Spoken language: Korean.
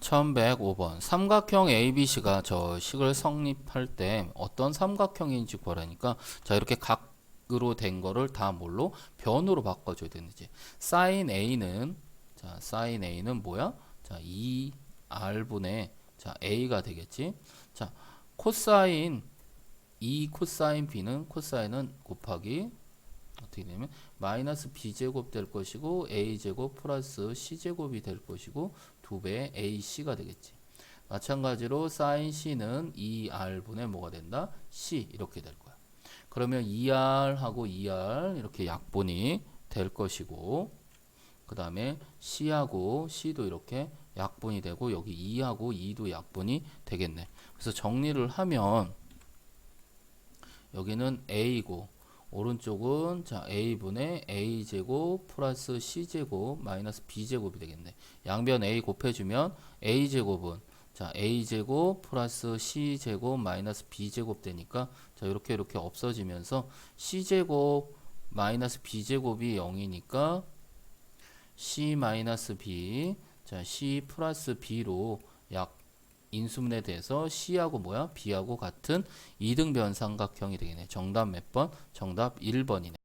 1105번. 삼각형 ABC가 저 식을 성립할 때 어떤 삼각형인지 구하라니까 자 이렇게 각으로 된 거를 다 뭘로? 변으로 바꿔줘야 되는지. sin A는 자 sin A는 뭐야? 자 2R분의 자 A가 되겠지? 자 코사인 2 코사인 B는 코사인은 곱하기 어떻게 되냐면 마이너스 b제곱 될 것이고 a제곱 플러스 c제곱이 될 것이고 두 배의 ac가 되겠지. 마찬가지로 sin c는 2r분의 뭐가 된다? c 이렇게 될 거야. 그러면 2r하고 2r 이렇게 약분이 될 것이고 그 다음에 c하고 c도 이렇게 약분이 되고 여기 2하고 2도 약분이 되겠네. 그래서 정리를 하면 여기는 a고 오른쪽은 자 a분의 a 제곱 플러스 c 제곱 마이너스 b 제곱이 되겠네. 양변 a 곱해주면 a 제곱은 자 a 제곱 플러스 c 제곱 마이너스 b 제곱 되니까 자 이렇게 이렇게 없어지면서 c 제곱 마이너스 b 제곱이 0이니까 c 마이너스 b 자 c 플러스 b로 약 인수분해 돼서 C하고 뭐야? B하고 같은 이등 변 삼각형이 되겠네. 정답 몇 번? 정답 1번이네.